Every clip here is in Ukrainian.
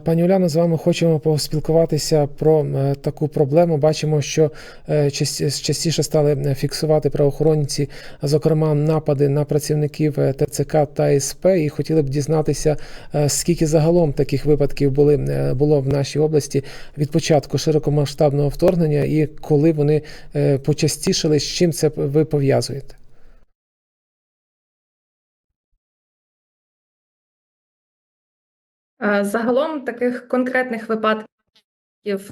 Пані Уляно, з вами хочемо поспілкуватися про е, таку проблему. Бачимо, що е, часті- частіше стали е, фіксувати правоохоронці, зокрема, напади на працівників е, ТЦК та СП. І хотіли б дізнатися, е, скільки загалом таких випадків були е, було в нашій області від початку широкомасштабного вторгнення, і коли вони е, почастішали, з чим це ви пов'язуєте? Загалом таких конкретних випадків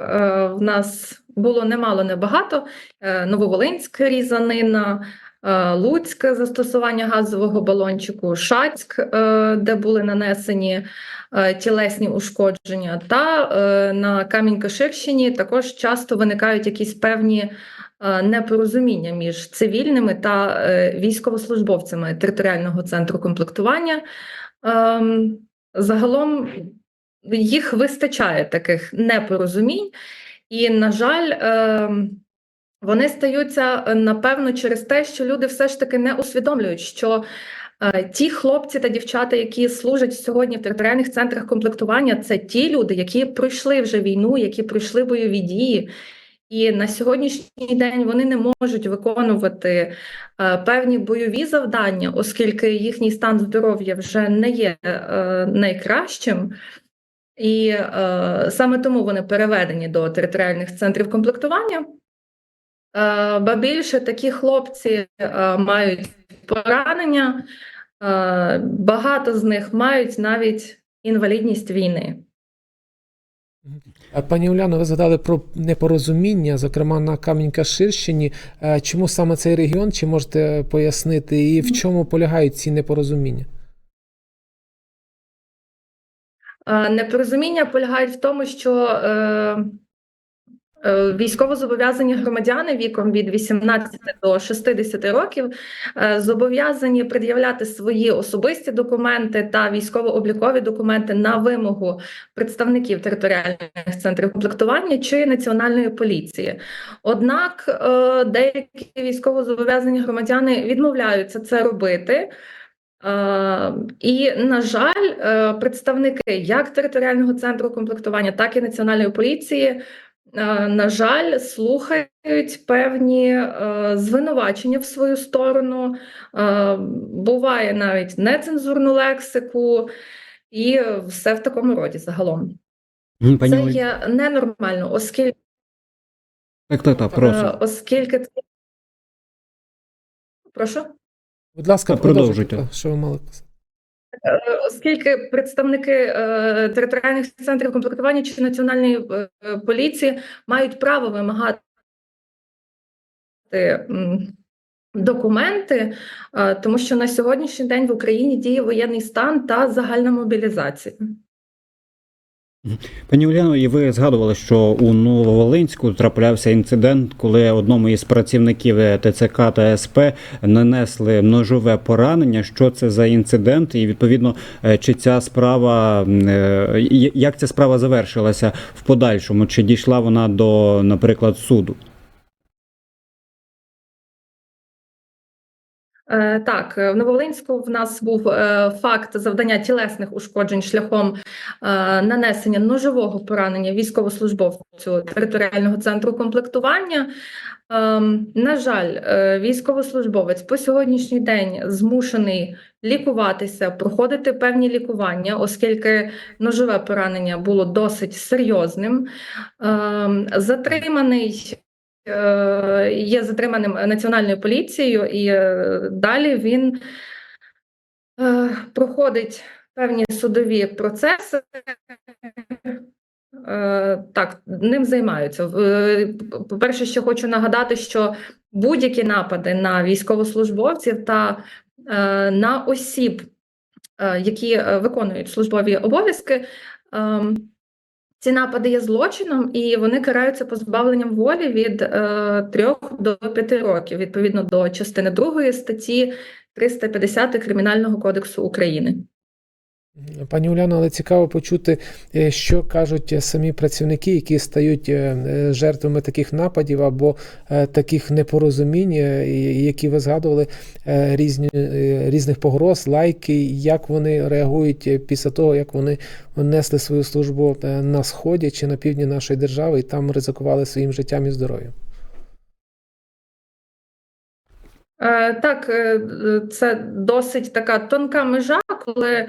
е, в нас було немало небагато. Е, Нововолинськ різанина, е, Луцьк застосування газового балончику, Шацьк, е, де були нанесені е, тілесні ушкодження, та е, на Камінь-Каширщині також часто виникають якісь певні е, непорозуміння між цивільними та е, військовослужбовцями територіального центру комплектування. Загалом їх вистачає таких непорозумінь, і, на жаль, ем, вони стаються е, напевно через те, що люди все ж таки не усвідомлюють, що е, ті хлопці та дівчата, які служать сьогодні в територіальних центрах комплектування, це ті люди, які пройшли вже війну, які пройшли бойові дії. І на сьогоднішній день вони не можуть виконувати е, певні бойові завдання, оскільки їхній стан здоров'я вже не є е, найкращим. І е, саме тому вони переведені до територіальних центрів комплектування. Е, ба більше такі хлопці е, мають поранення, е, багато з них мають навіть інвалідність війни. А, Пані Уляно, ви згадали про непорозуміння, зокрема на Камінь-Каширщині. Е, Чому саме цей регіон? Чи можете пояснити, і в чому полягають ці непорозуміння? Е, Непорозуміння полягають в тому, що е, е, військовозобов'язані громадяни віком від 18 до 60 років е, зобов'язані пред'являти свої особисті документи та військово-облікові документи на вимогу представників територіальних центрів комплектування чи національної поліції. Однак е, деякі військовозобов'язані громадяни відмовляються це робити. Е, І, на жаль, е, представники як територіального центру комплектування, так і національної поліції, е, на жаль, слухають певні е, звинувачення в свою сторону. Е, Буває навіть нецензурну лексику, і все в такому роді загалом. Пані Це є ненормально, оскільки, Так, так, так, е, прошу. оскільки це... Прошу. Будь ласка, продовжуйте. продовжуйте, що ви мали казати. Е, Оскільки представники е, територіальних центрів комплектування чи національної е, поліції мають право вимагати документи, тому що на сьогоднішній день в Україні діє воєнний стан та загальна мобілізація. Пані Уляно, і ви згадували, що у Нововолинську траплявся інцидент, коли одному із працівників ТЦК та СП нанесли ножове поранення. Що це за інцидент? І відповідно, е, чи ця справа е, як ця справа завершилася в подальшому? Чи дійшла вона до, наприклад, суду? Так, е, в Нововолинську в нас був е, факт завдання тілесних ушкоджень шляхом е, нанесення ножового поранення військовослужбовцю територіального центру комплектування. Ем, На жаль, е, військовослужбовець по сьогоднішній день змушений лікуватися, проходити певні лікування, оскільки ножове поранення було досить серйозним. Ем, Затриманий е, є затриманим національною поліцією, і е, далі він е, проходить певні судові процеси. Е, Так, ним займаються. Е, По-перше, ще хочу нагадати, що будь-які напади на військовослужбовців та е, на осіб, е, які е, виконують службові обов'язки, ем, ці напади є злочином, і вони караються позбавленням волі від е, 3 до 5 років, відповідно до частини 2 статті 350 Кримінального кодексу України. Пані Уляно, але цікаво почути, е, що кажуть е, самі працівники, які стають е, жертвами таких нападів або таких непорозумінь, які ви згадували різні, різних погроз, лайки, як вони реагують після того, як вони несли свою службу на сході чи на півдні нашої держави і там ризикували своїм життям і здоров'ям. Так, це досить така тонка межа, коли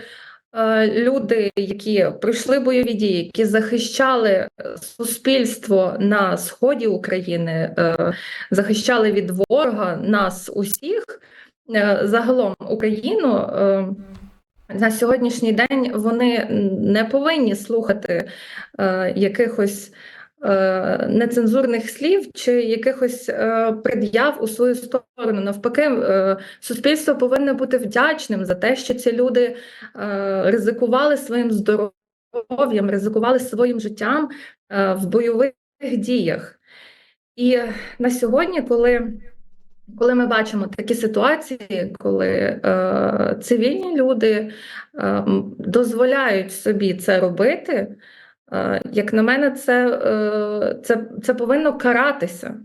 люди, які пройшли бойові дії, які захищали е, суспільство на сході України, е, захищали від ворога нас усіх, е, загалом Україну. е, На сьогоднішній день вони не повинні слухати е, якихось е, нецензурних слів чи якихось е, пред'яв у свою сторону. Навпаки, е, суспільство повинно бути вдячним за те, що ці люди е, ризикували своїм здоров'ям, ризикували своїм життям е, в бойових діях. І на сьогодні, коли коли ми бачимо такі ситуації, коли е, цивільні люди е, дозволяють собі це робити, е, як на мене, це, е, це, це повинно каратися.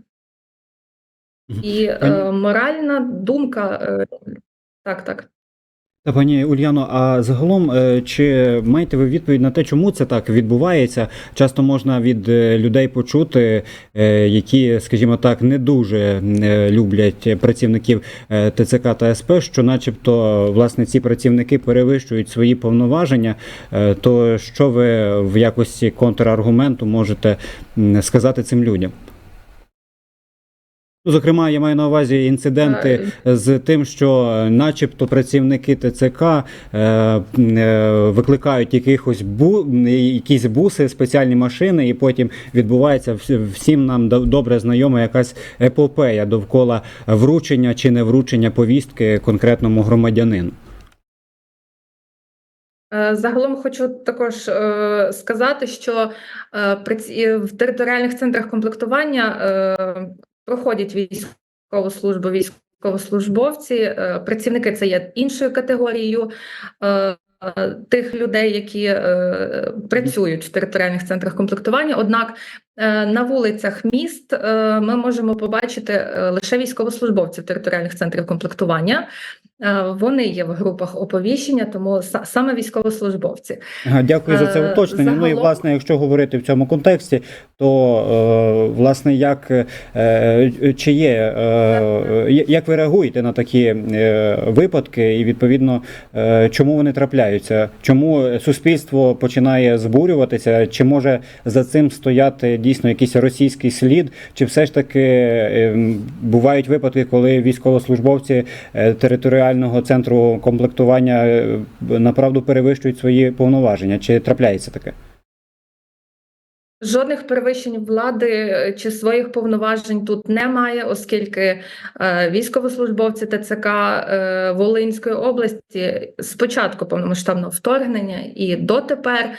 І е, моральна думка, е, так, так. Та пані Ульяно, а загалом е, чи маєте ви відповідь на те, чому це так відбувається? Часто можна від е, людей почути, е, які, скажімо так, не дуже люблять працівників ТЦК та СП, що, начебто, власне, ці працівники перевищують свої повноваження. То що ви в якості контраргументу можете сказати цим людям? Ну, Зокрема, я маю на увазі інциденти Е, з тим, що е, начебто працівники ТЦК е, е, викликають якихось бу, якісь буси, спеціальні машини, і потім відбувається всім нам добре знайома якась епопея довкола вручення чи не вручення повістки конкретному громадянину. Е, Загалом хочу також е, сказати, що е, в територіальних центрах комплектування е, проходять військову службу військовослужбовці. Е, працівники це є іншою категорією е, е, тих людей, які працюють в територіальних центрах комплектування. Однак на вулицях міст е, ми можемо побачити е, лише військовослужбовців територіальних центрів комплектування. Е, Вони є в групах оповіщення, тому са- саме військовослужбовці. Дякую за це Е, уточнення. Ну і власне, якщо говорити в цьому контексті, то е, власне як е, чи є е, як ви реагуєте на такі е, випадки, і відповідно е, чому вони трапляються? Чому суспільство починає збурюватися? Чи може за цим стояти дійсно якийсь російський слід? Чи все ж таки е, бувають випадки, коли військовослужбовці е, територіального центру комплектування е, направду перевищують свої повноваження? Чи трапляється таке? Жодних перевищень влади е, чи своїх повноважень тут немає, оскільки військовослужбовці ТЦК Волинської області з початку повномасштабного вторгнення і дотепер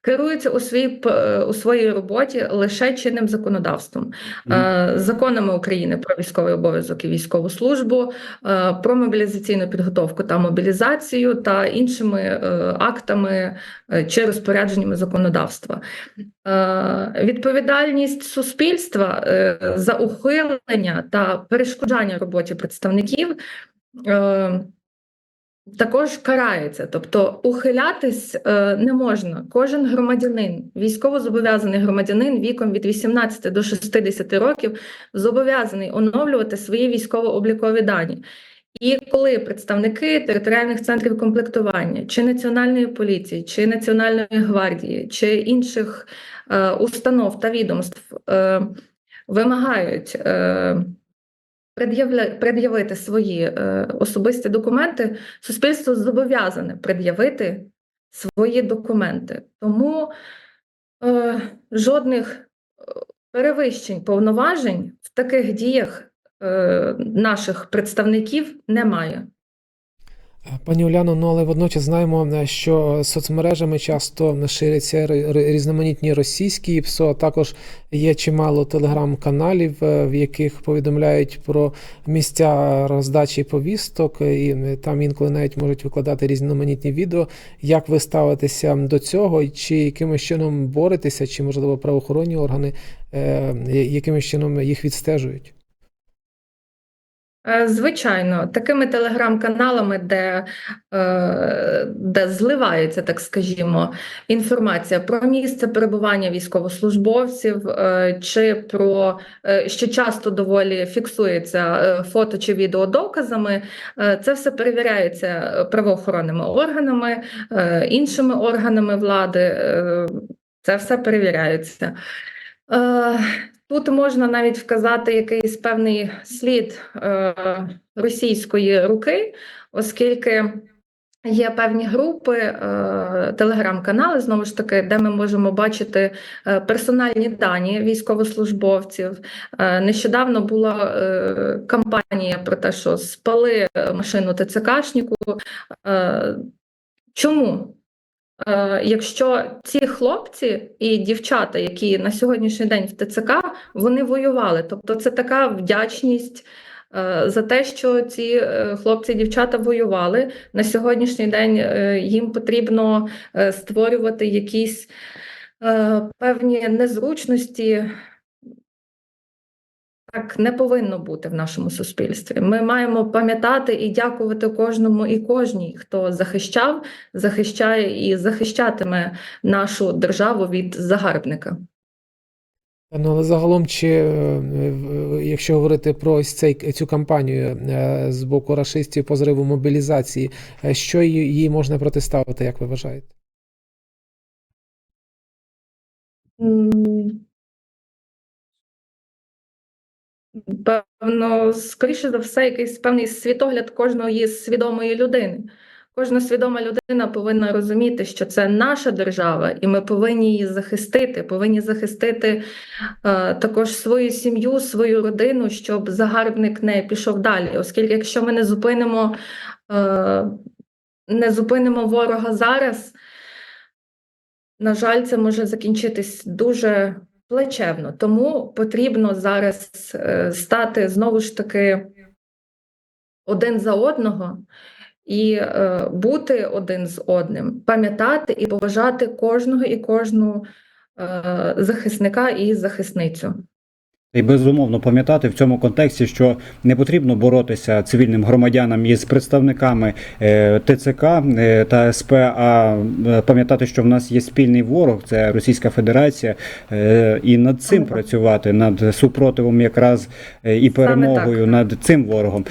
керуються у своїй е, у своїй роботі лише чинним законодавством, е, законами України про військовий обов'язок і військову службу, е, про мобілізаційну підготовку та мобілізацію та іншими актами чи розпорядженнями законодавства. Відповідальність суспільства за ухилення та перешкоджання роботі представників також карається. Тобто ухилятись е, не можна. Кожен громадянин, військовозобов'язаний громадянин віком від 18 до 60 років зобов'язаний оновлювати свої військово-облікові дані. І коли представники територіальних центрів комплектування, чи національної поліції, чи національної гвардії, чи інших е, установ та відомств е, вимагають е, пред'явити свої е, особисті документи, суспільство зобов'язане пред'явити свої документи. Тому е, жодних е, перевищень повноважень в таких діях е, наших представників немає. Пані Уляно, ну але водночас знаємо, е, що соцмережами часто ширяться різноманітні російські ПСО, а також є чимало телеграм-каналів, е, в яких повідомляють про місця роздачі повісток, е, і там інколи навіть можуть викладати різноманітні відео. Як ви ставитеся до цього, чи якимось чином боретеся, чи можливо правоохоронні органи якимось чином їх відстежують? Е, Звичайно, такими телеграм-каналами, де, е, де зливається, так скажімо, інформація про місце перебування військовослужбовців, е, чи про що часто доволі фіксується фото чи відеодоказами, е, це все перевіряється правоохоронними органами, іншими органами влади. Це все перевіряється. Тут можна навіть вказати якийсь певний слід е, російської руки, оскільки є певні групи, е, телеграм-канали, знову ж таки, де ми можемо бачити е, персональні дані військовослужбовців. Е, нещодавно була е, кампанія про те, що спали машину ТЦКшнику. Е, чому? Е, Якщо ці хлопці і дівчата, які на сьогоднішній день в ТЦК, вони воювали. Тобто це така вдячність е, за те, що ці е, хлопці і дівчата воювали. На сьогоднішній день їм потрібно створювати якісь певні незручності. Так не повинно бути в нашому суспільстві. Ми маємо пам'ятати і дякувати кожному і кожній, хто захищав, захищає і захищатиме нашу державу від загарбника. Ну, але загалом, чи е, якщо говорити про ось цей цю кампанію е, з боку рашистів по зриву мобілізації, е, що їй можна протиставити, як ви вважаєте? Певно, скоріше за все, якийсь певний світогляд кожної свідомої людини. Кожна свідома людина повинна розуміти, що це наша держава, і ми повинні її захистити, повинні захистити е, також свою сім'ю, свою родину, щоб загарбник не пішов далі. Оскільки, якщо ми не зупинимо, е, не зупинимо ворога зараз, на жаль, це може закінчитись дуже плачевно. Тому потрібно зараз е, стати знову ж таки один за одного і е, бути один з одним, пам'ятати і поважати кожного і кожну е, захисника і захисницю. І безумовно пам'ятати в цьому контексті, що не потрібно боротися цивільним громадянам із представниками е, ТЦК е, та СП, а е, пам'ятати, що в нас є спільний ворог, це Російська Федерація, і над цим працювати, над супротивом якраз і перемогою над цим ворогом.